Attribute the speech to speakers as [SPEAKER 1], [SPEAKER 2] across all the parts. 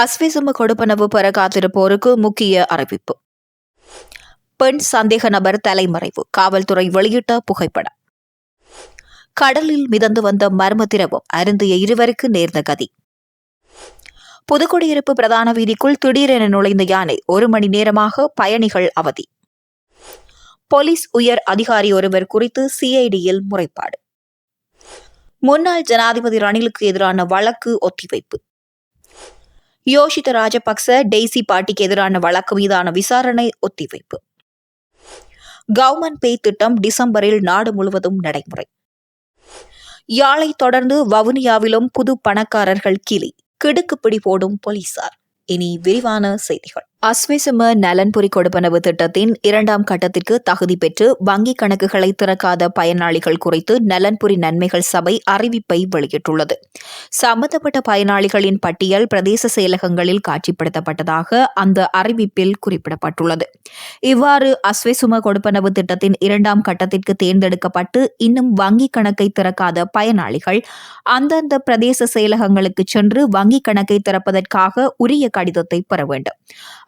[SPEAKER 1] அஸ்விசும கொடுப்பனவு பெற காத்திருப்போருக்கு முக்கிய அறிவிப்பு. பெண் சந்தேக நபர் தலைமறைவு காவல்துறை வெளியிட்ட புகைப்படம். கடலில் மிதந்து வந்த மர்ம திரவம் அருந்திய இருவருக்கு நேர்ந்த கதி. புதுக்குடியிருப்பு பிரதான வீதிக்குள் திடீரென நுழைந்த யானை ஒரு மணி நேரமாக பயணிகள் அவதி. போலீஸ் உயர் அதிகாரி ஒருவர் குறித்து சிஐடியில் முறைப்பாடு. முன்னாள் ஜனாதிபதி ரணிலுக்கு எதிரான வழக்கு ஒத்திவைப்பு. யோஷித ராஜபக்ச டெய்சி பாட்டிக்கு எதிரான வழக்கு மீதான விசாரணை ஒத்திவைப்பு. கவர்மெண்ட் பே திட்டம் டிசம்பரில் நாடு முழுவதும் நடைமுறை. யாழை தொடர்ந்து வவுனியாவிலும் புது பணக்காரர்கள் கிளி கிடுக்குப்பிடி போடும் போலீசார். இனி விரிவான செய்திகள். அஸ்விசும நலன்புரி கொடுப்பனவு திட்டத்தின் இரண்டாம் கட்டத்திற்கு தகுதி பெற்று வங்கிக் கணக்குகளை திறக்காத பயனாளிகள் குறித்து நலன்புரி நன்மைகள் சபை அறிவிப்பை வெளியிட்டுள்ளது. சம்பந்தப்பட்ட பயனாளிகளின் பட்டியல் பிரதேச செயலகங்களில் காட்சிப்படுத்தப்பட்டதாக அந்த அறிவிப்பில் குறிப்பிடப்பட்டுள்ளது. இவ்வாறு அஸ்விசும கொடுப்பனவு திட்டத்தின் இரண்டாம் கட்டத்திற்கு தேர்ந்தெடுக்கப்பட்டு இன்னும் வங்கிக் கணக்கை திறக்காத பயனாளிகள் அந்தந்த பிரதேச செயலகங்களுக்கு சென்று வங்கிக் கணக்கை திறப்பதற்காக உரிய கடிதத்தை பெற வேண்டும்.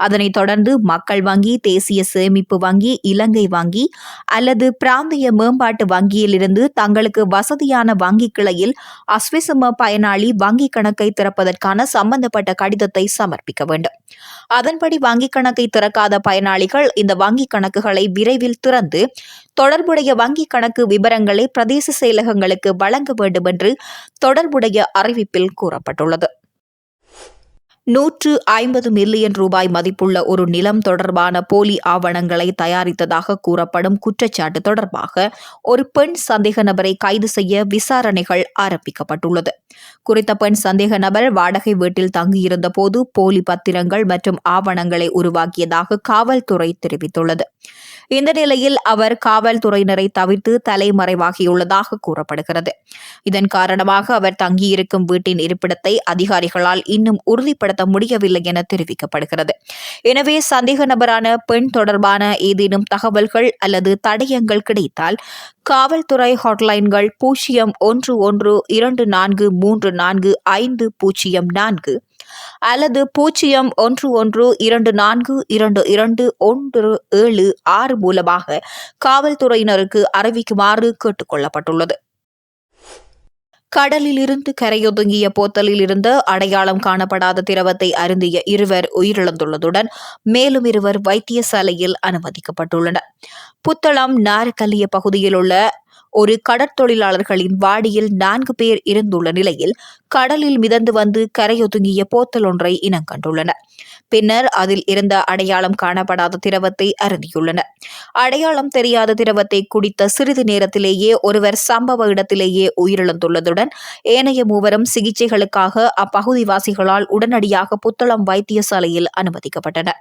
[SPEAKER 1] அதனைத் தொடர்ந்து மக்கள் வங்கி தேசிய சேமிப்பு வங்கி இலங்கை வங்கி அல்லது பிராந்திய மேம்பாட்டு வங்கியிலிருந்து தங்களுக்கு வசதியான வங்கி கிளையில் அஸ்விசம பயனாளி வங்கி கணக்கை திறப்பதற்கான சம்பந்தப்பட்ட கடிதத்தை சமர்ப்பிக்க வேண்டும். அதன்படி வங்கிக் கணக்கை திறக்காத பயனாளிகள் இந்த வங்கிக் கணக்குகளை விரைவில் திறந்து தொடர்புடைய வங்கிக் கணக்கு விவரங்களை பிரதேச செயலகங்களுக்கு வழங்க வேண்டும் என்று தொடர்புடைய அறிவிப்பில் கூறப்பட்டுள்ளது. நூற்று ஐம்பது மில்லியன் ரூபாய் மதிப்புள்ள ஒரு நிலம் தொடர்பான போலி ஆவணங்களை தயாரித்ததாக கூறப்படும் குற்றச்சாட்டு தொடர்பாக ஒரு பெண் சந்தேக நபரை கைது செய்ய விசாரணைகள் ஆரம்பிக்கப்பட்டுள்ளது. குறித்த பெண் சந்தேக நபர் வாடகை வீட்டில் தங்கியிருந்த போது போலி பத்திரங்கள் மற்றும் ஆவணங்களை உருவாக்கியதாக காவல்துறை தெரிவித்துள்ளது. இந்த நிலையில் அவர் காவல்துறையினரை தவிர்த்து தலைமறைவாகியுள்ளதாக கூறப்படுகிறது. இதன் காரணமாக அவர் தங்கியிருக்கும் வீட்டின் இருப்பிடத்தை அதிகாரிகளால் இன்னும் உறுதிப்படுத்த முடியவில்லை என தெரிவிக்கப்படுகிறது. எனவே சந்தேக நபரான பெண் தொடர்பான ஏதேனும் தகவல்கள் அல்லது தடயங்கள் கிடைத்தால் காவல்துறை ஹாட்லைன்கள் பூஜ்ஜியம் ஒன்று ஒன்று இரண்டு நான்கு மூன்று நான்கு ஐந்து பூஜ்ஜியம் நான்கு அல்லது பூஜ்ஜியம் ஒன்று ஒன்று இரண்டு நான்கு இரண்டு இரண்டு ஒன்று ஏழு ஆறு மூலமாக காவல்துறையினருக்கு அறிவிக்குமாறு கேட்டுக்கொள்ளப்பட்டுள்ளது. கடலிலிருந்து கடலில் இருந்து கரையொதுங்கிய போத்தலில் இருந்து அடையாளம் காணப்படாத திரவத்தை அருந்திய இருவர் உயிரிழந்துள்ளதுடன் மேலும் இருவர் வைத்தியசாலையில் அனுமதிக்கப்பட்டுள்ளனர். புத்தளம் நாரக்கல்லிய பகுதியில் உள்ள ஒரு கடற்தொழிலாளர்களின் வாடியில் நான்கு பேர் இருந்துள்ள நிலையில் கடலில் மிதந்து வந்து கரையொதுங்கிய போத்தல் ஒன்றை இனங்கண்டுள்ளனர் பின்னர் அதில் இருந்த அடையாளம் காணப்படாத திரவத்தை அருந்தியுள்ளனர் அடையாளம் தெரியாத திரவத்தை குடித்த சிறிது நேரத்திலேயே ஒருவர் சம்பவ இடத்திலேயே உயிரிழந்துள்ளதுடன் ஏனைய மூவரும் சிகிச்சைகளுக்காக அப்பகுதிவாசிகளால் உடனடியாக புத்தளம் வைத்தியசாலையில் அனுமதிக்கப்பட்டனர்.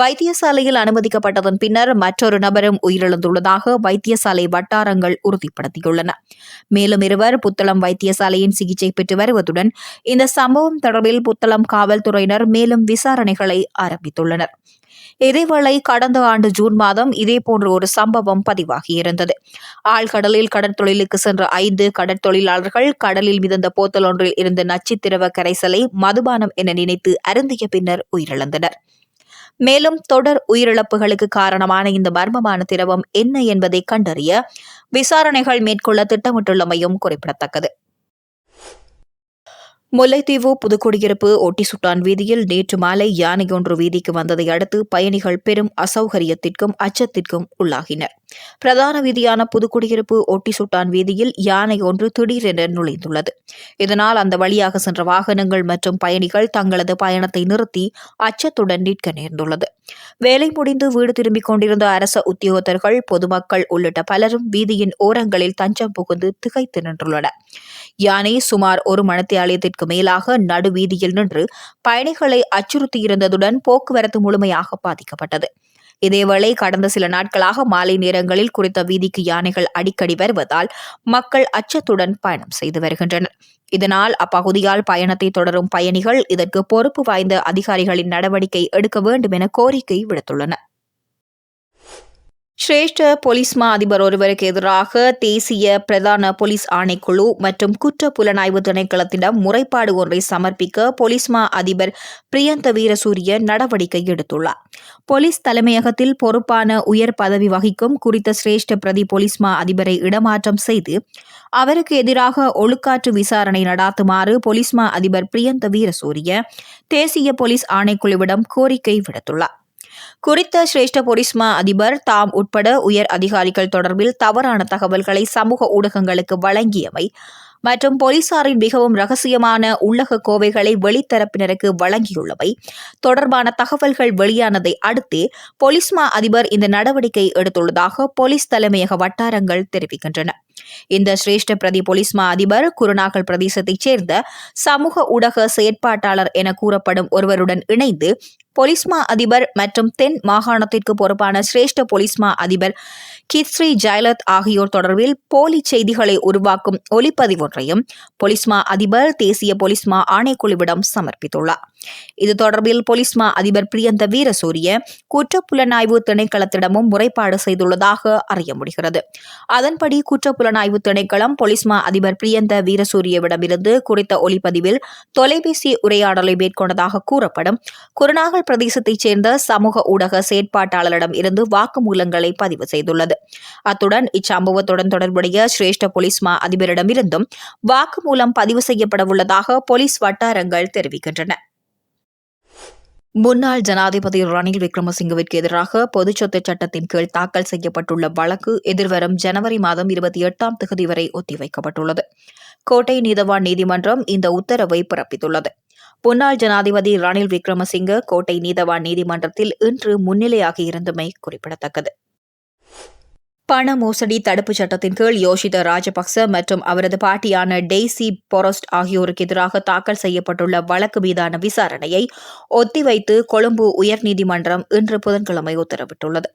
[SPEAKER 1] வைத்தியசாலையில் அனுமதிக்கப்பட்டதன் பின்னர் மற்றொரு நபரும் உயிரிழந்துள்ளதாக வைத்தியசாலை வட்டாரங்கள் உறுதிப்படுத்தியுள்ளன. மேலும் இருவர் புத்தளம் வைத்தியசாலையின் சிகிச்சை பெற்று வருவதுடன் இந்த சம்பவம் தொடர்பில் புத்தளம் காவல்துறையினர் மேலும் விசாரணைகளை ஆரம்பித்துள்ளனர். இதேவேளை கடந்த ஆண்டு ஜூன் மாதம் இதேபோன்ற ஒரு சம்பவம் பதிவாகியிருந்தது. ஆழ்கடலில் கடற்தொழிலுக்கு சென்ற ஐந்து கடற்தொழிலாளர்கள் கடலில் மிதந்த போத்தல் ஒன்றில் இருந்த நச்சுத்திரவ கரைசலை மதுபானம் என நினைத்து அருந்திய பின்னர் உயிரிழந்தனர். மேலும் தொடர் உயிரிழப்புகளுக்கு காரணமான இந்த மர்மமான திரவம் என்ன என்பதை கண்டறிய விசாரணைகள் மேற்கொள்ள திட்டமிட்டுள்ளமையும் குறிப்பிடத்தக்கது. முல்லைத்தீவு புதுக்குடியிருப்பு ஒட்டிசுட்டான் வீதியில் நேற்று மாலை யானை ஒன்று வீதிக்கு வந்ததை அடுத்து பயணிகள் பெரும் அசௌகரியத்திற்கும் அச்சத்திற்கும் உள்ளாகினர். பிரதான வீதியான புதுக்குடியிருப்பு ஒட்டிசுட்டான் வீதியில் யானை ஒன்று திடீரென நுழைந்துள்ளது. இதனால் அந்த வழியாக சென்ற வாகனங்கள் மற்றும் பயணிகள் தங்களது பயணத்தை நிறுத்தி அச்சத்துடன் நிற்க நேர்ந்துள்ளது. வேலை முடிந்து வீடு திரும்பிக் கொண்டிருந்த அரச உத்தியோகத்தர்கள் பொதுமக்கள் உள்ளிட்ட பலரும் வீதியின் ஓரங்களில் தஞ்சம் புகுந்து திகைத்து நின்றுள்ளனர். யானை சுமார் ஒரு மணத்தியாலயத்திற்கு மேலாக நடுவீதியில் நின்று பயணிகளை அச்சுறுத்தியிருந்ததுடன் போக்குவரத்து முழுமையாக பாதிக்கப்பட்டது. இதேவேளை கடந்த சில நாட்களாக மாலை நேரங்களில் குறித்த வீதிக்கு யானைகள் அடிக்கடி வருவதால் மக்கள் அச்சத்துடன் பயணம் செய்து வருகின்றனர். இதனால் அப்பகுதியால் பயணத்தை தொடரும் பயணிகள் இதற்கு பொறுப்பு வாய்ந்த அதிகாரிகளின் நடவடிக்கை எடுக்க வேண்டும் என கோரிக்கை விடுத்துள்ளனர். சிரேஷ்ட போலீஸ் மா அதிபர் ஒருவருக்கு எதிராக தேசிய பிரதான போலீஸ் ஆணைக்குழு மற்றும் குற்ற புலனாய்வு திணைக்களத்திடம் முறைப்பாடு ஒன்றை சமர்ப்பிக்க போலீஸ் மா அதிபர் பிரியந்த வீரசூரிய நடவடிக்கை எடுத்துள்ளார். போலீஸ் தலைமையகத்தில் பொறுப்பான உயர் பதவி வகிக்கும் குறித்த சிரேஷ்ட பிரதி போலீஸ் மா அதிபரை இடமாற்றம் செய்து அவருக்கு எதிராக ஒழுக்காற்று விசாரணை நடாத்துமாறு போலீஸ் மா அதிபர் பிரியந்த வீரசூரிய தேசிய போலீஸ் ஆணைக்குழுவிடம் கோரிக்கை விடுத்துள்ளார். குறித்த சிரேஷ்ட பொலிஸ்மா அதிபர் தாம் உட்பட உயர் அதிகாரிகள் தொடர்பில் தவறான தகவல்களை சமூக ஊடகங்களுக்கு வழங்கியவை மற்றும் போலீசாரின் மிகவும் ரகசியமான உள்ளக கோவைகளை வெளித்தரப்பினருக்கு வழங்கியுள்ளவை தொடர்பான தகவல்கள் வெளியானதை அடுத்தே போலீஸ்மா அதிபர் இந்த நடவடிக்கை எடுத்துள்ளதாக போலீஸ் தலைமையக வட்டாரங்கள் தெரிவிக்கின்றன. இந்த சிரேஷ்ட பிரதி போலீஸ்மா அதிபர் குருநாகல் பிரதேசத்தைச் சேர்ந்த சமூக ஊடக செயற்பாட்டாளர் என கூறப்படும் ஒருவருடன் இணைந்து பொலிஸ்மா அதிபர் மற்றும் தென் மாகாணத்திற்கு பொறுப்பான சிரேஷ்ட பொலிஸ்மா அதிபர் கித்ஸ்ரீ ஜெயலத் ஆகியோர் தொடர்பில் போலி செய்திகளை உருவாக்கும் ஒலிப்பதிவு ஒன்றையும் பொலிஸ்மா அதிபர் தேசிய பொலிஸ்மா ஆணைக்குழுவிடம் சமர்ப்பித்துள்ளார். இது தொடர்பில் பொலிஸ்மா அதிபர் பிரியந்த வீரசூரிய குற்றப்புலனாய்வு திணைக்களத்திடமும் முறைப்பாடு செய்துள்ளதாக அறிய முடிகிறது. அதன்படி குற்றப்புலனாய்வு திணைக்களம் பொலிஸ்மா அதிபர் பிரியந்த வீரசூரியவிடமிருந்து குறித்த ஒலிப்பதிவில் தொலைபேசி உரையாடலை மேற்கொண்டதாக கூறப்படும். குருநாகல் பிரதேசத்தைச் சேர்ந்த சமூக ஊடக செயற்பாட்டாளரிடம் இருந்து வாக்குமூலங்களை பதிவு செய்துள்ளது. அத்துடன் இச்சம்பவத்துடன் தொடர்புடைய சிரேஷ்ட போலீஸ் மா அதிபரிடமிருந்தும் வாக்குமூலம் பதிவு செய்யப்படவுள்ளதாக போலீஸ் வட்டாரங்கள் தெரிவிக்கின்றன. முன்னாள் ஜனாதிபதி ரணில் விக்ரமசிங்கவிற்கு எதிராக பொதுச்சொத்து சட்டத்தின் கீழ் தாக்கல் செய்யப்பட்டுள்ள வழக்கு எதிர்வரும் ஜனவரி மாதம் இருபத்தி எட்டாம் தேதி வரை ஒத்திவைக்கப்பட்டுள்ளது. கோட்டை நீதவான் நீதிமன்றம் இந்த உத்தரவை பிறப்பித்துள்ளது. முன்னாள் ஜனாதிபதி ரணில் விக்ரமசிங்க கோட்டை நீதவான் நீதிமன்றத்தில் இன்று முன்னிலையாகி இருந்தமை குறிப்பிடத்தக்கது. பண மோசடி தடுப்புச் சட்டத்தின் கீழ் யோஷித ராஜபக்ச மற்றும் அவரது பாட்டியான டெய்சி பொரஸ்ட் ஆகியோருக்கு எதிராக தாக்கல் செய்யப்பட்டுள்ள வழக்கு மீதான விசாரணையை ஒத்திவைத்து கொழும்பு உயர்நீதிமன்றம் இன்று புதன்கிழமை உத்தரவிட்டுள்ளது.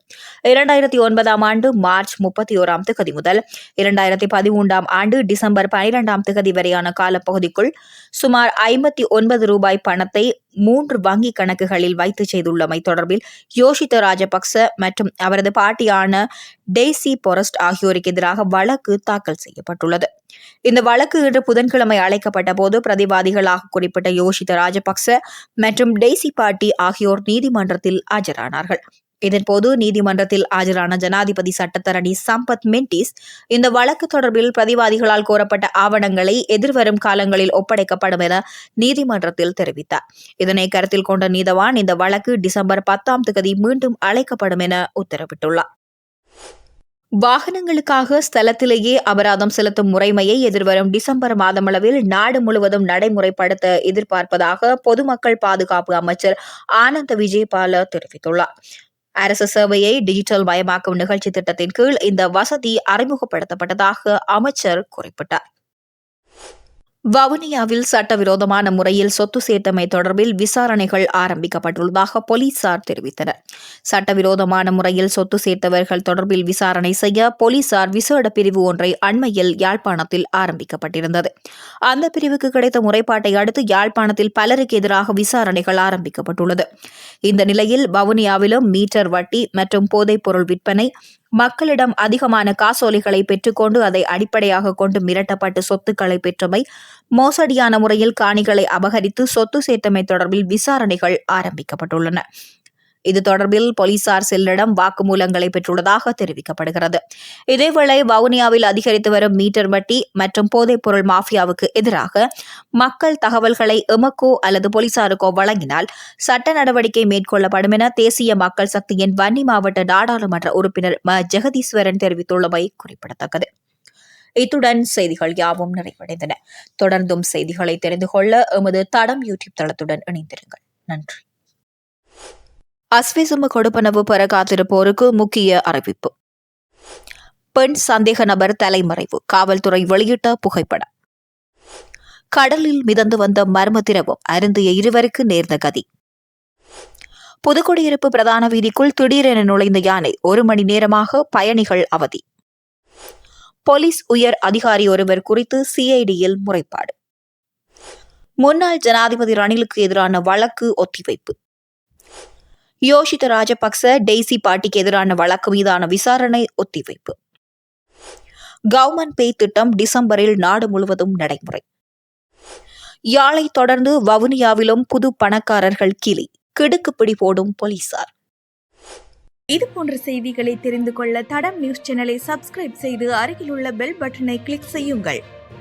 [SPEAKER 1] இரண்டாயிரத்தி ஒன்பதாம் ஆண்டு மார்ச் முப்பத்தி ஓராம் திகதி முதல் இரண்டாயிரத்தி பதிமூன்றாம் ஆண்டு டிசம்பர் பனிரெண்டாம் திகதி வரையான காலப்பகுதிக்குள் சுமார் ஐம்பத்தி ஒன்பது ரூபாய் பணத்தை மூன்று வங்கி கணக்குகளில் வைத்து செய்துள்ளமை தொடர்பில் யோஷித ராஜபக்ச மற்றும் அவரது பாட்டியான டெய்சி பொரஸ்ட் ஆகியோருக்கு எதிராக வழக்கு தாக்கல் செய்யப்பட்டுள்ளது. இந்த வழக்கு இன்று புதன்கிழமை அழைக்கப்பட்ட போது பிரதிவாதிகளாக குறிப்பிட்ட யோஷித ராஜபக்ச மற்றும் டெய்சி பாட்டி ஆகியோர் நீதிமன்றத்தில் ஆஜரானார்கள். இதன்போது நீதிமன்றத்தில் ஆஜரான ஜனாதிபதி சட்டத்தரணி சம்பத் மென்டிஸ் இந்த வழக்கு தொடர்பில் பிரதிவாதிகளால் கோரப்பட்ட ஆவணங்களை எதிர்வரும் காலங்களில் ஒப்படைக்கப்படும் என நீதிமன்றத்தில் தெரிவித்தார். இதனை கருத்தில் கொண்ட நீதவான் இந்த வழக்கு டிசம்பர் பத்தாம் தேதி மீண்டும் அழைக்கப்படும் என உத்தரவிட்டுள்ளார். வாகனங்களுக்காக ஸ்தலத்திலேயே அபராதம் செலுத்தும் முறைமையை எதிர்வரும் டிசம்பர் மாதமளவில் நாடு முழுவதும் நடைமுறைப்படுத்த எதிர்பார்ப்பதாக பொதுமக்கள் பாதுகாப்பு அமைச்சர் ஆனந்த விஜயபால தெரிவித்துள்ளார். அரசு சேவையை டிஜிட்டல் மயமாக்கும் நிகழ்ச்சி திட்டத்தின் கீழ் இந்த வசதி அறிமுகப்படுத்தப்பட்டதாக அமைச்சர் குறிப்பிட்டார். வவுனியாவில் சட்டவிரோதமான முறையில் சொத்து சேர்த்தமை தொடர்பில் விசாரணைகள் ஆரம்பிக்கப்பட்டுள்ளதாக போலீசார் தெரிவித்தனர். சட்டவிரோதமான முறையில் சொத்து சேர்த்தவர்கள் தொடர்பில் விசாரணை செய்ய போலீசார் விசேட பிரிவு ஒன்றை அண்மையில் யாழ்ப்பாணத்தில் ஆரம்பிக்கப்பட்டிருந்தது. அந்த பிரிவுக்கு கிடைத்த முறைப்பாட்டை அடுத்து யாழ்ப்பாணத்தில் பலருக்கு எதிராக விசாரணைகள் ஆரம்பிக்கப்பட்டுள்ளது. இந்த நிலையில் வவுனியாவிலும் மீட்டர் வட்டி மற்றும் போதைப்பொருள் விற்பனை மக்களிடம் அதிகமான காசோலைகளை பெற்றுக்கொண்டு அதை அடிப்படையாக கொண்டு மிரட்டப்பட்டு சொத்துக்களை பெற்றமை மோசடியான முறையில் காணிகளை அபகரித்து சொத்து சேர்த்தமை தொடர்பில் விசாரணைகள் ஆரம்பிக்கப்பட்டுள்ளன. இது தொடர்பில் போலீசார் செல்லிடம் வாக்குமூலங்களை பெற்றுள்ளதாக தெரிவிக்கப்படுகிறது. இதேவேளை வவுனியாவில் அதிகரித்து வரும் மீட்டர் வட்டி மற்றும் போதைப்பொருள் மாஃபியாவுக்கு எதிராக மக்கள் தகவல்களை எமக்கோ அல்லது போலீசாருக்கோ வழங்கினால் சட்ட நடவடிக்கை மேற்கொள்ளப்படும் என தேசிய மக்கள் சக்தியின் வன்னி மாவட்ட நாடாளுமன்ற உறுப்பினர் ம. ஜெகதீஸ்வரன் தெரிவித்துள்ளமை குறிப்பிடத்தக்கது. இத்துடன் செய்திகள் யாவும் நிறைவடைந்தன. தொடர்ந்தும் செய்திகளை தெரிந்து கொள்ள எமது தடம் யூடியூப் தளத்துடன் இணைந்திருங்கள். நன்றி. அஸ்விசும கொடுப்பனவு பெற காத்திருப்போருக்கு முக்கிய அறிவிப்பு. பெண் சந்தேக நபர் தலைமறைவு காவல்துறை வெளியிட்ட புகைப்படம். கடலில் மிதந்து வந்த மர்ம திரவம் அருந்திய இருவருக்கு நேர்ந்த கதி. புதுக்குடியிருப்பு பிரதான வீதிக்குள் திடீரென நுழைந்த யானை ஒரு மணி நேரமாக பயணிகள் அவதி. போலீஸ் உயர் அதிகாரி ஒருவர் குறித்து சிஐடியில் முறைப்பாடு. முன்னாள் ஜனாதிபதி ரணிலுக்கு எதிரான வழக்கு ஒத்திவைப்பு. யோஷித ராஜபக்ச டெய்சி பாட்டிக்கு எதிரான வழக்கு மீதான விசாரணை ஒத்திவைப்பு. கவர்மெண்ட் பே திட்டம் டிசம்பரில் நாடு முழுவதும் நடைமுறை. யாழை தொடர்ந்து வவுனியாவிலும் புது பணக்காரர்கள் கிளி கிடுக்குப்பிடி போடும் போலீசார்.
[SPEAKER 2] இது போன்ற செய்திகளை தெரிந்து கொள்ள தடம் நியூஸ் சேனலை சப்ஸ்கிரைப் செய்து அருகிலுள்ள பெல் பட்டனை கிளிக் செய்யுங்கள்.